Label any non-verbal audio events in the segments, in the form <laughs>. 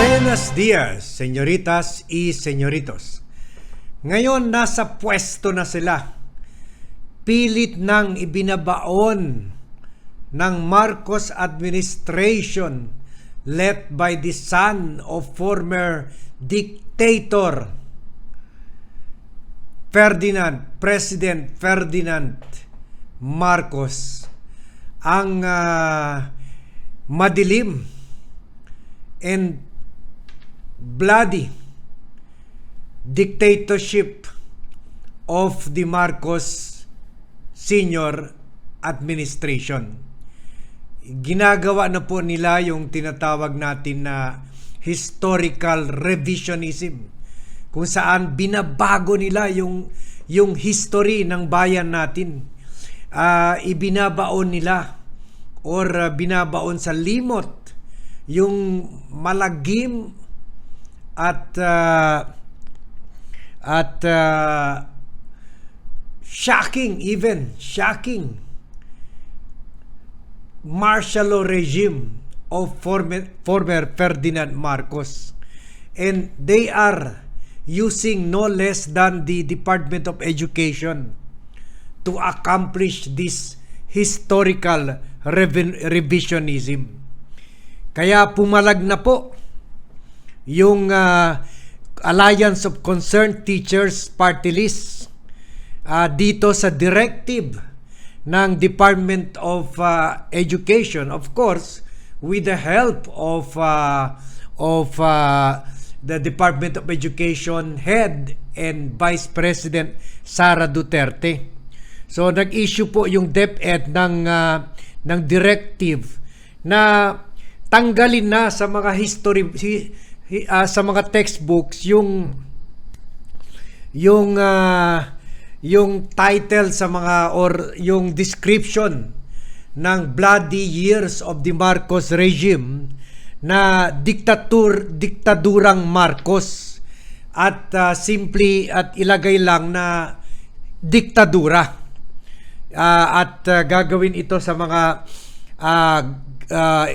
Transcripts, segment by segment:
Buenos dias, señoritas y señoritos. Ngayon, nasa pwesto na sila. Pilit nang ibinabaon ng Marcos administration led by the son of former dictator Ferdinand, President Ferdinand Marcos ang ah, madilim and bloody dictatorship of the Marcos Senior Administration. Ginagawa na po nila yung tinatawag natin na historical revisionism kung saan binabago nila yung yung history ng bayan natin. Ah, ibinabaon nila or binabaon sa limot yung malagim at uh, at uh, shocking even shocking martial law regime of former, former Ferdinand Marcos and they are using no less than the Department of Education to accomplish this historical revi- revisionism. Kaya pumalag na po yung ah, Alliance of Concerned Teachers Party List ah, dito sa directive ng Department of ah, Education. Of course, with the help of ah, of ah, the Department of Education head and Vice President Sara Duterte. So nag-issue po yung DepEd ng ah, ng directive na tanggalin na sa mga history ah, sa mga textbooks yung yung ah, yung title sa mga or yung description ng bloody years of the Marcos regime na diktatur diktadurang Marcos. At ah, simply at ilagay lang na diktadura. Ah, at ah, gagawin ito sa mga ah, ah,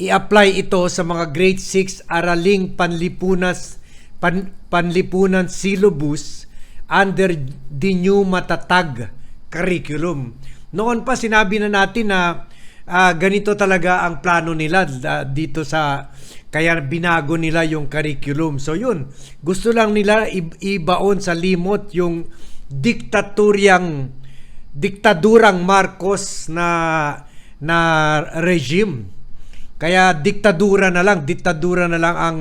i-apply ito sa mga grade 6 araling panlipunas pan, panlipunan syllabus under the new matatag curriculum. Noon pa sinabi na natin na ah, ganito talaga ang plano nila ah, dito sa kaya binago nila yung curriculum. So yun, gusto lang nila ibaon sa limot yung diktaturyang diktadurang Marcos na na regime. Kaya diktadura na lang, diktadura na lang ang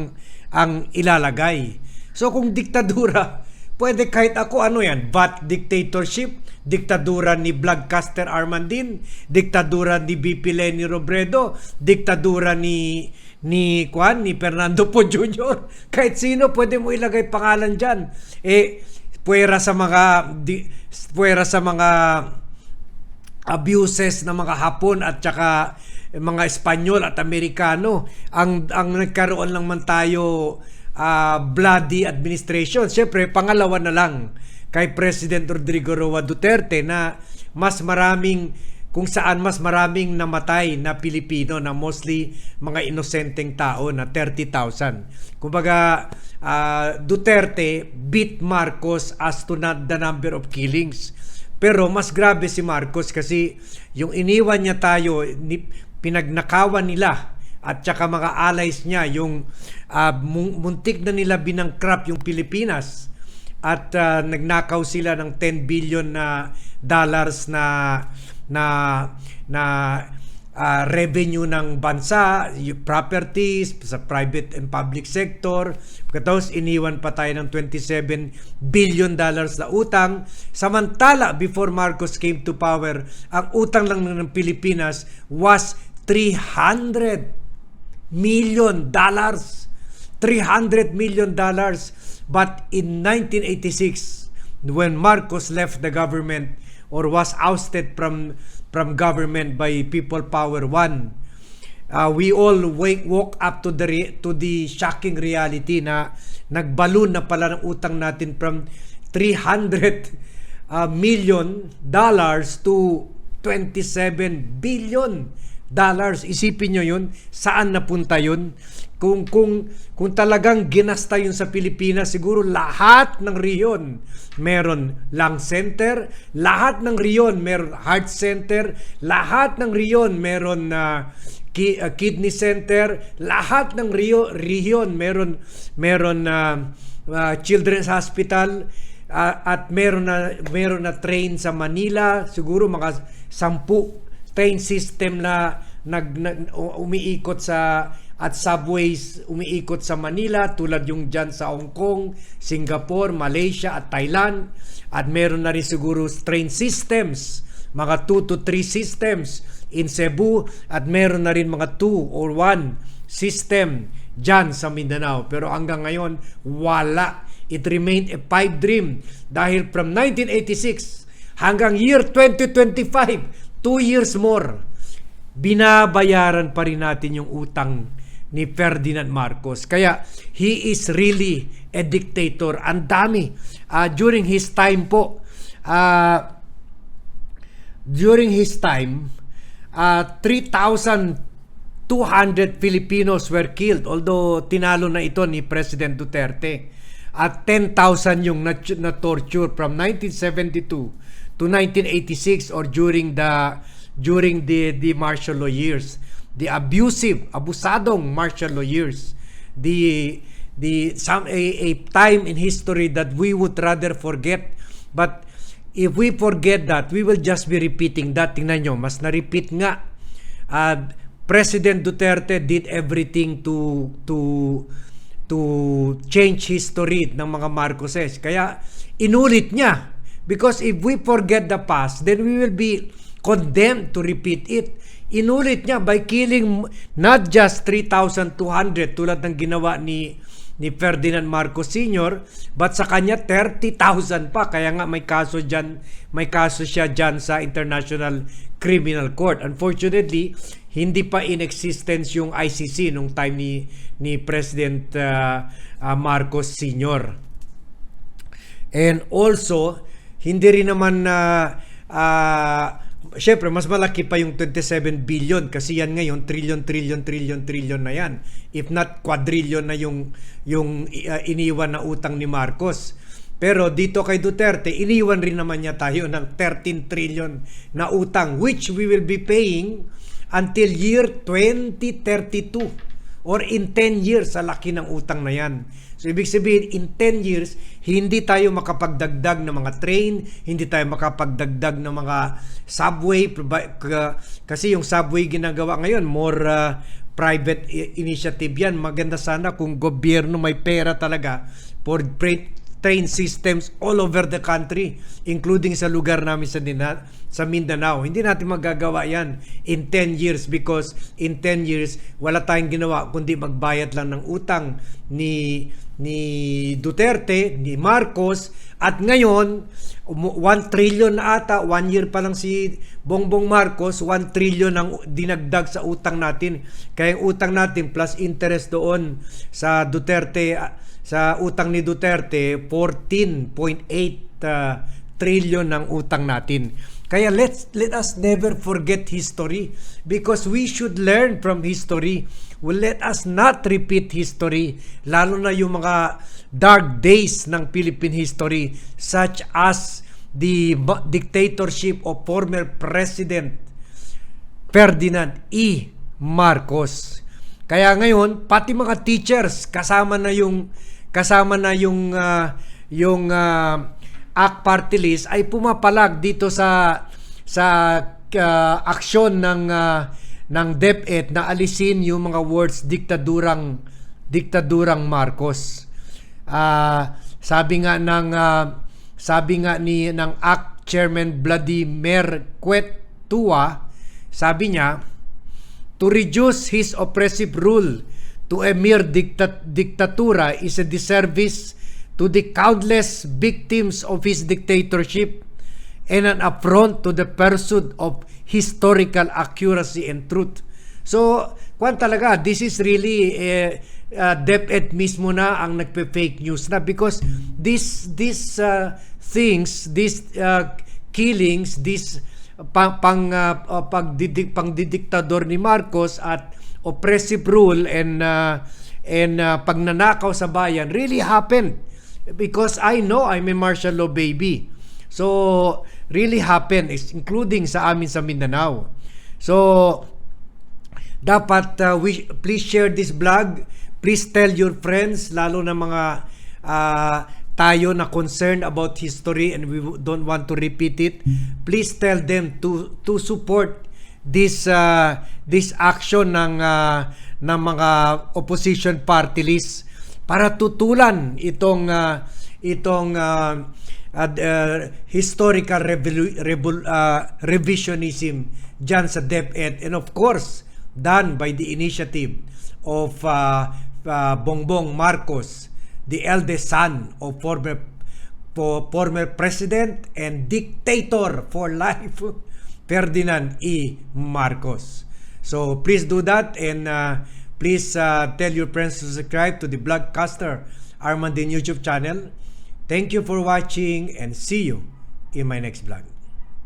ang ilalagay. So kung diktadura, <laughs> pwede kahit ako ano yan, VAT dictatorship, diktadura ni Vlogcaster Armandin, diktadura ni BP Lenny Robredo, diktadura ni ni Juan, ni Fernando Po Jr. <laughs> Kahit sino pwede mo ilagay pangalan diyan. Eh puwera sa mga di, puwera sa mga abuses ng mga Hapon at saka mga Espanyol at Amerikano ang ang nagkaroon lang man tayo ah, bloody administration syempre pangalawa na lang kay President Rodrigo Roa Duterte na mas maraming kung saan mas maraming namatay na Pilipino na mostly mga inosenteng tao na 30,000. Kumbaga, ah, Duterte beat Marcos as to not the number of killings. Pero mas grabe si Marcos kasi yung iniwan niya tayo, pinagnakawan nila at saka mga allies niya, yung mu- muntik na nila binangkrap yung Pilipinas at ah, nagnakaw sila ng 10 billion na dollars na na na ah, revenue ng bansa, properties sa private and public sector. Pagkatapos iniwan pa tayo ng 27 billion dollars na utang. Samantala, before Marcos came to power, ang utang lang ng Pilipinas was 300 million dollars. 300 million dollars. But in 1986, when Marcos left the government or was ousted from from government by People Power One, uh, we all wake woke up to the re- to the shocking reality na nagbalon na pala ng utang natin from 300 uh, million dollars to 27 billion dollars. Isipin nyo yun, saan napunta yun? Kung, kung, kung talagang ginasta yun sa Pilipinas, siguro lahat ng riyon meron lung center, lahat ng riyon meron heart center, lahat ng riyon meron na ki- uh, kidney center, lahat ng rio, riyon meron meron na uh, children's hospital, uh, at meron na meron na train sa Manila siguro mga sampu train system na nag, nag umiikot sa at subways umiikot sa Manila tulad yung dyan sa Hong Kong, Singapore, Malaysia at Thailand. At meron na rin siguro train systems mga 2 to 3 systems in Cebu. At meron na rin mga 2 or 1 system dyan sa Mindanao. Pero hanggang ngayon wala. It remained a pipe dream dahil from 1986 hanggang year 2025, two years more, binabayaran pa rin natin yung utang ni Ferdinand Marcos. Kaya he is really a dictator. Ang dami. Uh, during his time po, uh, during his time, uh, 3,200 Filipinos were killed. Although tinalo na ito ni President Duterte at 10,000 yung na, na torture from 1972 to 1986 or during the during the the martial law years the abusive abusadong martial law years the the some a, a time in history that we would rather forget but if we forget that we will just be repeating that tingnan nyo mas na-repeat nga uh, President Duterte did everything to to to change history ng mga Marcoses. Kaya inulit niya. Because if we forget the past, then we will be condemned to repeat it. Inulit niya by killing not just 3,200 tulad ng ginawa ni ni Ferdinand Marcos Sr. but sa kanya 30,000 pa kaya nga may kaso diyan may kaso siya diyan sa International Criminal Court unfortunately hindi pa in existence yung ICC nung time ni ni President uh, uh, Marcos Sr. And also hindi rin naman na uh, uh, Siyempre, mas malaki pa yung 27 billion kasi yan ngayon, trillion, trillion, trillion, trillion na yan. If not quadrillion na yung, yung uh, iniwan na utang ni Marcos. Pero dito kay Duterte, iniwan rin naman niya tayo ng 13 trillion na utang which we will be paying until year 2032 or in 10 years sa laki ng utang na yan. So ibig sabihin, in 10 years, hindi tayo makapagdagdag ng mga train, hindi tayo makapagdagdag ng mga subway, kasi yung subway ginagawa ngayon, more uh, private initiative yan. Maganda sana kung gobyerno may pera talaga for train systems all over the country, including sa lugar namin sa, Dina, sa Mindanao. Hindi natin magagawa yan in 10 years because in 10 years, wala tayong ginawa kundi magbayad lang ng utang ni ni Duterte, ni Marcos, at ngayon, 1 trillion na ata, 1 year pa lang si Bongbong Marcos, 1 trillion ang dinagdag sa utang natin. Kaya yung utang natin plus interest doon sa Duterte, sa utang ni Duterte, 14.8 uh, trillion ang utang natin. Kaya let's let us never forget history because we should learn from history. Well, let us not repeat history lalo na yung mga dark days ng Philippine history such as the dictatorship of former President Ferdinand E. Marcos. Kaya ngayon, pati mga teachers kasama na yung kasama na yung uh, yung uh, ACT Party List ay pumapalag dito sa sa uh, aksyon ng uh, ng DepEd na alisin yung mga words diktadurang diktadurang Marcos. Uh, sabi nga ng uh, sabi nga ni ng ACT Chairman Vladimir Quetua, sabi niya to reduce his oppressive rule to a mere dikta- diktatura is a disservice to the countless victims of his dictatorship and an affront to the pursuit of historical accuracy and truth. So, kwan talaga, this is really uh, uh, DepEd mismo na ang nagpe-fake news na because this these uh, things, these uh, killings, these pang pang uh, uh, pagdidik pangdidiktador ni Marcos at oppressive rule and uh, and uh, pagnanakaw sa bayan really happened because I know I'm a martial law baby. So really happened including sa amin sa Mindanao. So dapat uh, we, please share this vlog. Please tell your friends lalo na mga uh, tayo na concerned about history and we don't want to repeat it. Please tell them to to support this uh, this action ng uh, ng mga opposition party list para tutulan itong uh, itong uh, uh, historical revolu- revol- uh, revisionism dyan sa DepEd and of course done by the initiative of uh, uh, Bongbong Marcos the eldest son of former for former president and dictator for <laughs> life Ferdinand E. Marcos. So please do that and uh, please uh, tell your friends to subscribe to the Blogcaster Armandin YouTube channel. Thank you for watching and see you in my next vlog.